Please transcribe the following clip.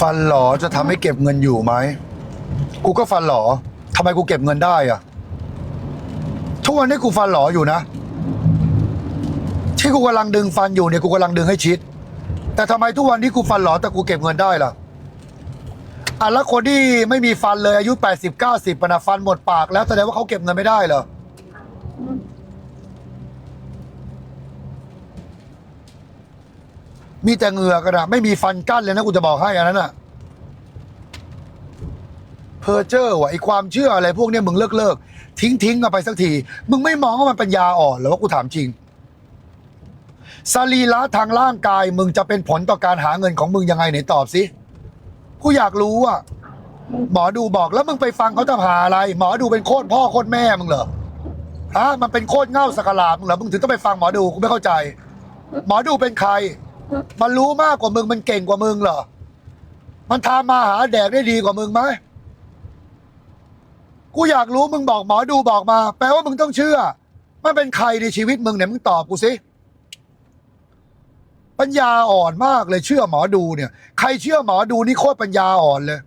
ฟันหลอจะทำให้เก็บเงินอยู่ไหม กูก็ฟันหลอทำไมกูเก็บเงินได้อะทุกวันนี้กูฟันหลออยู่นะ ที่กูกำลังดึงฟันอยู่เนี่ยกูกำลังดึงให้ชิด แต่ทำไมทุกวันที่กูฟันหลอแต่กูเก็บเงินได้ล่ะอะแล้วคนที่ไม่มีฟันเลยอายุ 80 90ปนะฟันหมดปากแล้วแสดงว่าเขาเก็บเงินไม่ได้เหรอ มีแต่เหงือกระนะไม่มีฟันกั้นเลยนะกูจะบอกให้อันนั้นอะเพอเจอร์ว่ะไอความเชื่ออะไรพวกเนี้ยมึงเลิกเลิกทิ้งทิ้งกันไปสักที มึงไม่มองว่ามันปัญญาอ่อนหรอว่ากูถามจริงสรีระทางร่างกาย มึงจะเป็นผลต่อการหาเงินของมึงยังไงไหนตอบสิกูอยากรู้อะหมอดูบอกแล้วมึงไปฟังเขาทำหาอะไร หมอดูเป็นโคตรพ่อโคตรแม่มึงเหรอฮะมันเป็นโคตรเง่าสกลามึงเหรอมึงถึงต้องไปฟังหมอดูกูไม่เข้าใจ หมอดูเป็นใคร มันรู้มากกว่ามึงมันเก่งกว่ามึงเหรอ มันทำมาหาแดกได้ดีกว่ามึงไหมกูอยากรู้มึงบอกหมอดูบอกมา แปลว่ามึงต้องเชื่อ มันเป็นใครในชีวิตมึงเนี่ยมึงตอบกูสิปัญญาอ่อนมากเลยเชื่อหมอดูเนี่ย ใครเชื่อหมอดูนี่โคตรปัญญาอ่อนเลย